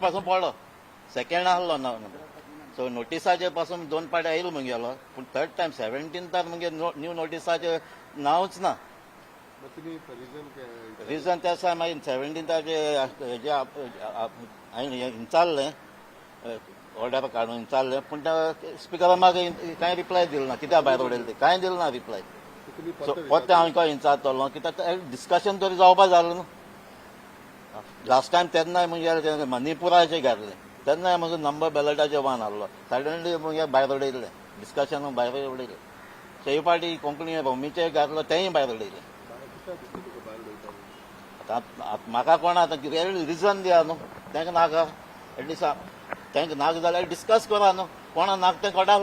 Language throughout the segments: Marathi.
मार्च पासून पडलो सेकंड आहलो ना सो नोटिसाचे पासून दोन पाटी येयलो मग गेलो पूण थर्ड टायम सेव्हन्टीनथार मगे न्यू नोटिसाचे नांवच ना. रिझन ते आसा मागीर सेव्हन्टीनथाचे हेजे हांवें विचारलें ऑर्डर काडून विचारलें पूण स्पिकरान म्हाका कांय रिप्लाय दिलो ना. कित्याक भायर उडयलें ते? कांय दिलो ना रिप्लाय सो पत्र परते हांव तुका विचारतलो कित्याक डिस्कशन तरी जावपा जालें न्हू लास्ट टायम तेन्नाय म्हणजे मणिपुराचे घातले. तेन्नाय म्हजो नंबर बॅलटाचे वन आहलो सडनली म्हणजे भायर उडयले डिस्कशन भायर उडयले सो ही कोंकणी भूमीचे घातलो तेंय भायर उडयले आतां म्हाका कोण आतां कितें रिजन दिया न्हू. तांकां नाका एटलीस्ट तांकां नाका जाल्यार डिस्कस करा न्हू. कोणा नाका तें कोटाक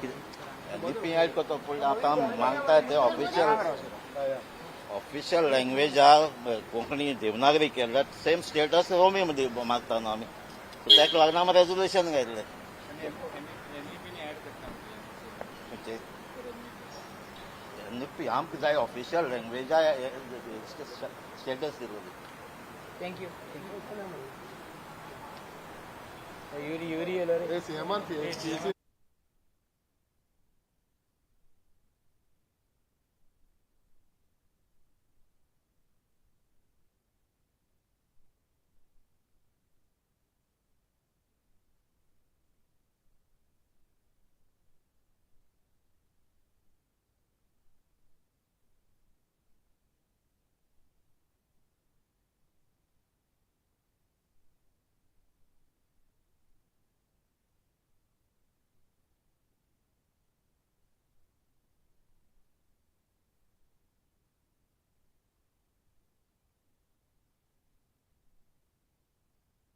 कितें ऍड करता पूण आतां मागता ते ऑफिशियल ऑफिशियल लँग्वेजार कोंकणी देवनागरी केल्या सेम स्टेटस रोमी मध्ये मागता न्हू आमी ताका लागून आमी रेजोल्युशन घातलें एनईपी आमकां जाय ऑफिशियल लँग्वेजा स्टेटस दिलो थँक्यू युरी युरी येलो रे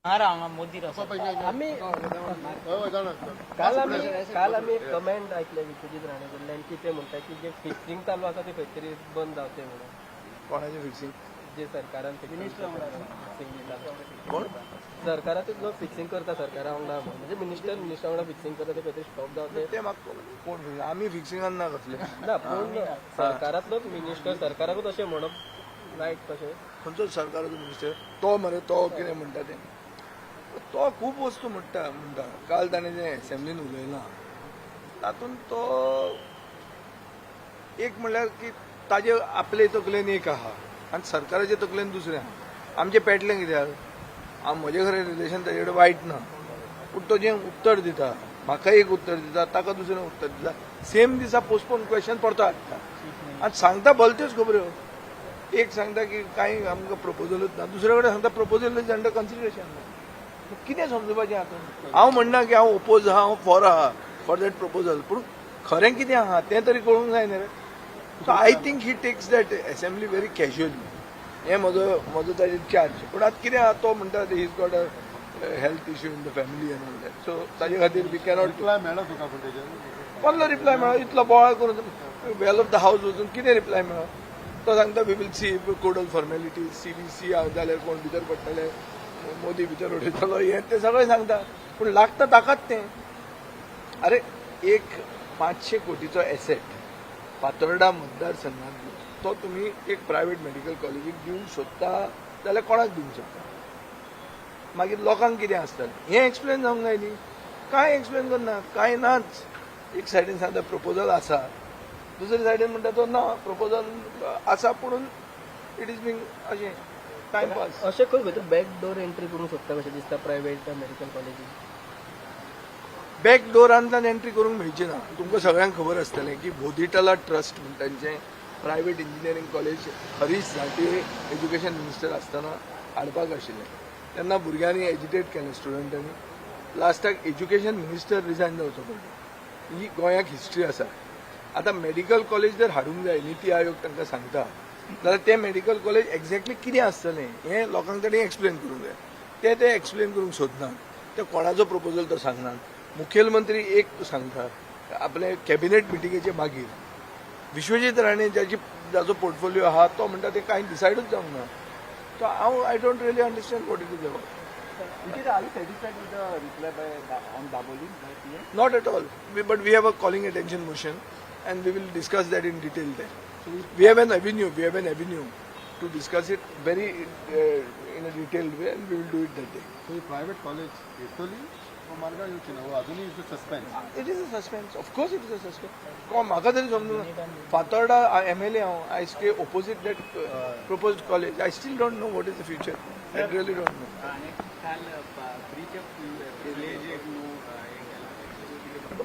मोदी आम्ही हो जाणार काल आम्ही काल आम्ही एक कमेंट ऐकले विश्वजित राणे कडल्यान की ते म्हणतात की जे फिक्सिंग चालू आसा ते खंय तरी बंद जावचे म्हणून. कोणाचे फिक्सिंग जे सरकारान कोण? फिक्सिंग सरकारात जो फिक्सिंग करता सरकारा वांगडा म्हणजे मिनिस्टर मिनिस्टर वांगडा फिक्सिंग करता ते खंय तरी स्टॉप जावचे ते म्हाका कोण? आमी फिक्सिंगान ना कसले ना पूण सरकारांतलोच मिनिस्टर सरकाराकूच अशें म्हणप रायट कशें खंयचो सरकाराचो मिनिस्टर तो मरे तो कितें म्हणटा तें. तो खूब वस्तू म्हणटा म्हणटा काल ताणें जें एसेंब्लीन उलयलां तातूंत तो एक म्हणल्यार की ताजे आपले तकलेन एक आहा आनी सरकाराचे तकलेन दुसरें आहा. आमचें पेटलें कित्याक हांव म्हजे खरें रिलेशन ताजे कडेन वायट ना. पूण तो जें उत्तर दिता म्हाका एक उत्तर दिता ताका दुसरें उत्तर दिता सेम दिसा पोस्टपोन क्वेश्चन परतो हाडटा आनी सांगता भलत्योच खबऱ्यो हो. एक सांगता की कांय आमकां प्रपोजलूच ना दुसरे कडेन सांगता प्रपोजल इज अंडर कन्सिडरेशन कितें समजुपाचें हातून हांव म्हणना की हांव ओपोज आहा हांव फॉर आहा फॉर दॅट प्रपोजल पूण खरें कितें आहा? तें तरी कळूंक जाय न्ही रे. So I think he takes that assembly very casually हें म्हजो म्हजो ताजेर चार्ज पूण आतां कितें आहा? तो म्हणटा he's got a health issue in the family and all that so ताजे खातीर वी कॅनॉट रिप्लाय मेळ्ळा तुका पूण तेजेर कसलो रिप्लाय मेळ्ळो इतलो बोवाळ करून वेल ऑफ द हावस वचून कितें रिप्लाय मेळ्ळो तो सांगता we will see codal formality C B C जाल्यार कोण भितर पडटले मोदी भितर उडयतलो हें तें सगळें सांगता पूण लागता ताकाच तें. अरे एक पांचशे कोटीचो एसेट फातोर्डा मतदारसंघात तो तुम्ही एक प्रायव्हेट मेडिकल कॉलेजीक दिवंक सोदता जाल्यार कोणाक दिवंक शकता? मागीर लोकांक कितें आसतलें हें एक्सप्लेन जावंक जाय न्ही कांय एक्सप्लेन करना कांय नाच? एक सायडीन सांगता प्रपोजल आसा दुसरे सायडीन म्हणटा तो हो ना प्रपोजल आसा पूण इट इज बींग अशें टायमपास अशें खंय खंय बॅक डोर एंट्री करूंक सोदता कशें दिसता प्रायवेट मेडिकल कॉलेजीन बॅक डोरांतल्यान एंट्री करूंक मेळची ना. तुमकां सगळ्यांक खबर आसतलें की बोधिटला ट्रस्ट म्हणटा तांचें private engineering college Harish Zantye education minister आसतना हाडपाक आशिल्लें. तेन्ना भुरग्यांनी एजिटेट केलें स्टुडंटांनी लास्टाक एज्युकेशन मिनिस्टर रिजायन जावचो पडलो. ही गोंयाक हिस्ट्री आसा. आतां मेडिकल कॉलेज जर हाडूंक जाय निती आयोग तांकां सांगता जाल्यार तें मेडिकल कॉलेज एक्झॅक्टली कितें आसतलें हें लोकांक कडेन एक्सप्लेन करूंक जाय ते ते एक्सप्लेन करूंक सोदनात ते कोणाचो प्रपोजल तो सांगनात मुखेलमंत्री एक सांगता आपले कॅबिनेट मिटिंगेचे मागीर विश्वजीत राणे ज्याची जाचो पोर्टफोलिओ आहा तो म्हणटा ते कांय डिसायडूच जावंक ना सो हांव I don't really understand what it is about? Not at all. We, but we have a calling attention motion. and we will discuss that in detail there. We have an avenue. We have an avenue to discuss it very uh, in a detailed way, and we will do it that day. So, the private college, Etoli, it is a suspense of course it is a suspense म्हाका तरी समजून फातोर्डा एम एल ए हांव I stay opposite that propose college I still don't know what is the future I really don't know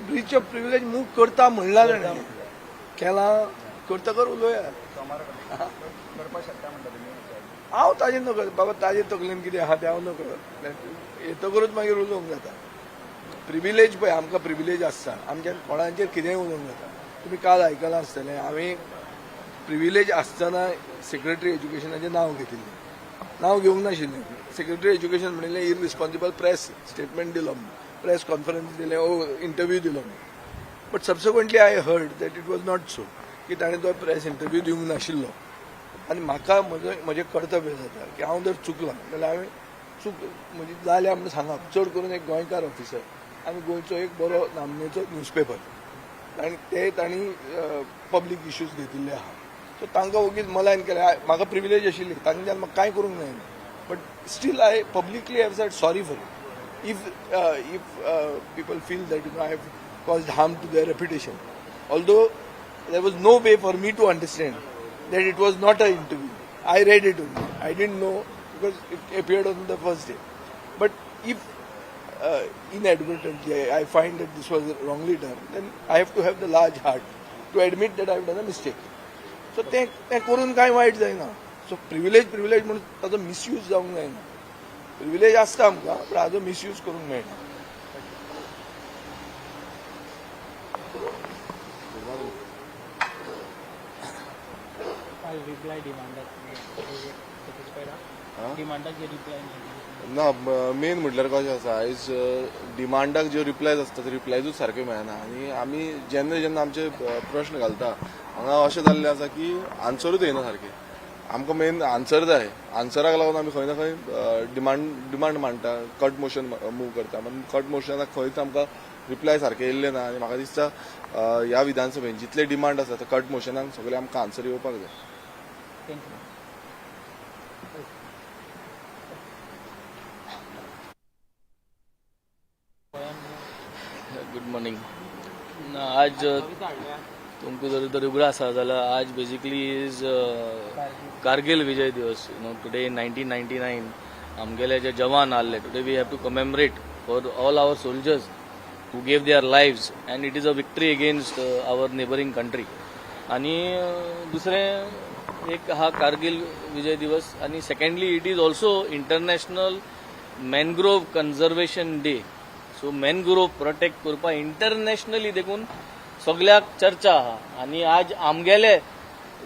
breach of privilege move करता म्हणला जाणें केला करता कर उलोवया हांव ताजे नकळ बाबा ताजेर तकलेन कितें आहा? तें हांव नकळ येतकरूच मागीर उलोवंक जाता. प्रिविलेज पळय आमकां प्रिविलेज आसता. आमच्या कोणाचेर कितेंय उलोवंक जाता. तुमी काल आयकलां आसतलें हांवें प्रिविलेज आसतना सेक्रेटरी एज्युकेशनाचें नांव घेतिल्लें. नांव घेवंक नाशिल्लें. सेक्रेटरी एज्युकेशन म्हणिल्लें इरिस्पॉन्सिबल प्रेस स्टेटमेंट दिलो. प्रेस कॉन्फरन्स दिलें ओ इंटरव्यू दिलो. But subsequently I heard that it was not so की ताणें तो प्रेस इंटरव्यू दिवंक नाशिल्लो. आनी म्हाका म्हजो म्हजें कर्तव्य जाता की हांव जर चुकलां जाल्यार हांवें चूक म्हणजे जाल्या म्हणून सांगप चड करून एक गोंयकार ऑफिसर आनी गोंयचो एक बरो नामनेचो न्यूजपेपर आनी ते तांणी पब्लीक इश्यूज घेतिल्ले आहा. सो तांकां ओगीच मलायन केलें म्हाका प्रिविलेज आशिल्ली तांच्यान म्हाका कांय करूंक जायना but still I publicly have said sorry for it if people feel that you feel that you know I have caused harm there was no way for me to understand that it was not an interview. I read it only. I didn't know because it appeared on the first day. But if uh, inadvertently I, I find that this was wrongly done, then I have to have the large heart to admit that I have done a mistake. So ते ते करून कांय वायट जायना सो प्रिविलेज प्रिविलेज म्हणून ताचो मिसयूज जावंक जायना प्रिविलेज आसता आमकां पूण हाजो मिसयूज करूंक मेळना जे reply नाही. ना मेन म्हटल्यार कशें आसा आयज डिमांडाक ज्यो रिप्लायज आसता ते रिप्लायजूच सारके मेळना. आनी आमी जेन्ना जेन्ना आमचे प्रश्न घालता हांगा अशें जाल्लें आसा की आन्सरूच येना सारके आमकां मेन आन्सर जाय आन्सराक लागून आमी खंय ना खंय डिमांड डिमांड मांडटा कट मोशन मूव करता. कट मोशनाक खंयच आमकां रिप्लाय सारके येयल्ले ना. आनी म्हाका दिसता ह्या विधानसभेन जितले डिमांड आसा ते कट मोशनाक सगळे आमकां आन्सर येवपाक जाय. गुड मॉर्निंग आज तुमकां जर तर उगडां आसा जाल्यार आज basically is Kargil Vijay Diwas. You know today nineteen ninety nine आमगेले जे जवान आहले today we have to commemorate for all our soldiers who gave their lives and it is a victory against our neighbouring country आणि अं, दुसरें एक हा कारगिल विजय दिवस आणि secondly it is also international mangrove conservation day so mangrove protect करपा इंटरनॅशनली देखून सगळ्याक चर्चा आहा आणि आज आमगेले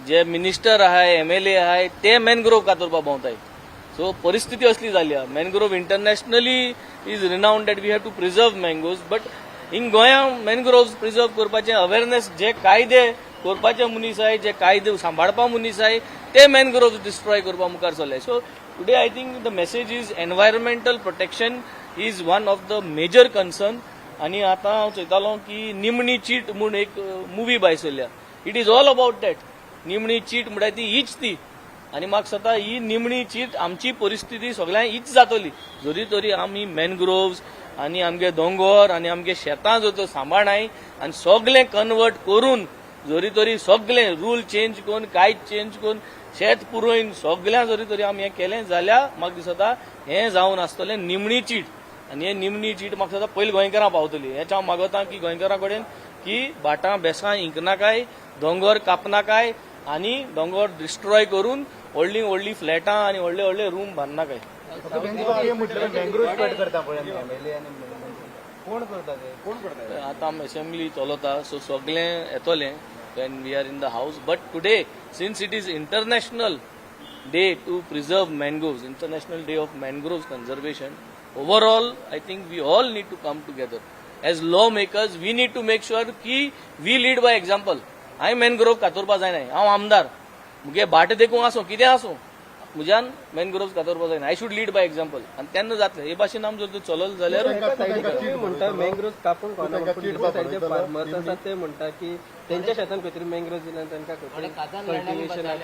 जे मिनिस्टर आहाय एम एल ए आहाय ते मॅनग्रोव कातरपा भोंवताय सो परिस्थिती असली जाली हा mangrove internationally is renowned that we have to preserve mangoes but in गोंया मॅनग्रोव्ह प्रिझर्व करपाचे अवेअरनेस जे कायदे करपाचे मनीस आहाय जे कायदे सांबाळपा मनीस आहाय ते मॅनग्रोव डिस्ट्रॉय करपा मुखार चल्ले so today I think the message is environmental protection is one of the major concern आणि आता हांव चयतालो की निमणी चीट म्हूण एक मुवी भायर सरल्या it is all about that निमणी चीट म्हणटा ती हीच ती। आणि म्हाका सता ही निमणी चीट आमची परिस्थिती सगळ्यांक हीच जातली। जरी तरी आमी मॅनग्रोव्स आनी आमगे दोंगर आनी आमगे शेतां जर तर सांबाळाय आनी सगळें कन्वर्ट करून जरी तरी सगळें रूल चेंज करून कांयच चेंज करून शेत पुरोवन सगळ्यां जरी तरी आमी हें केलें जाल्यार म्हाका दिसता हें जावन आसतलें निमणी चीट. आनी हे निमणी चीट म्हाका दिसता पयलीं गोंयकारां पावतली. हेच हांव मागता की गोंयकारां कडेन की भाटां बेसां इंकनाकाय दोंगर कापनाकाय आनी दोंगर डिस्ट्रॉय करून व्हडलीं व्हडलीं फ्लॅटां आनी व्हडले व्हडले रूम बांदनाकाय कोण करता ते? कोण करता आतां आमी असेंब्ली चलता सो सगळें येतलें. When we are in the house but today since it is international day to preserve mangroves international day of mangroves conservation overall I think we all need to come together as law makers we need to make sure की वी लीड बाय एक्झाम्पल हांवें मॅनग्रोव कातोरपा जायना हांव आमदार मुगे भाट देखूंक आसूं कितें आसूं म्हज्यान मॅनग्रोव्स कातरपा जायना I should lead by example आनी तेन्ना जातलें. हे भाशेन आमी जर चलल जाल्यार म्हणता मँग्रोव कापून फार्मर्स आसात ते म्हणटा की तेंच्या शेतान खंय तरी मँग्रोव दिल्यान तांकां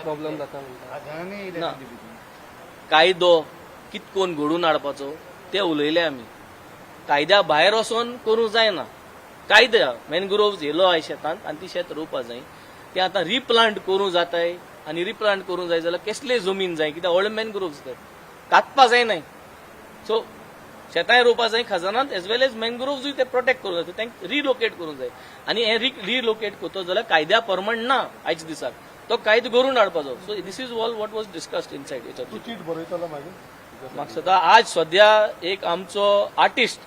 प्रॉब्लेम जाता म्हणटा ना. कायदो कितकोन घडून हाडपाचो ते उलयले आमी कायद्या भायर वचोन करूंक जायना. कायद्या मॅनग्रोव्ज येयलो आय शेतांत आनी ती शेत रोवपा जाय ते आतां रिप्लांट करूं जाताय. आनी रिप्लांट करूंक जाय जाल्यार कसले जमीन जाय कित्याक व्हडले मॅनग्रोव्ज ते कातपा जायनाय सो शेतांय रोवपा जाय खजानांत एज वेल एज मॅनग्रोव्जूय ते प्रोटेक्ट करूंक जाय तांकां रिलोकेट करूंक जाय. आनी हे रिलोकेट करतो जाल्यार कायद्या प्रमाण ना आयच्या दिसाक तो कायदो करून हाडपाचो so this is all what was discussed inside म्हाका सदां आज सद्या एक आमचो आर्टिस्ट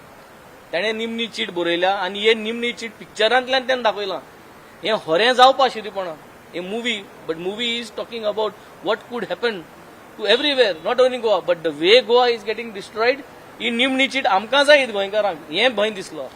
तेणे निमणी चीट बरयल्या आनी हे निमणी चीट पिक्चरांतल्यान तेणें दाखयलां हें खरें जावपा शिरीपणां a movie, but movie is talking about what could happen to everywhere, not only Goa, but the way Goa is getting destroyed, ही निमणीचीट आमकां जायत गोंयकारांक हें भंय दिसलो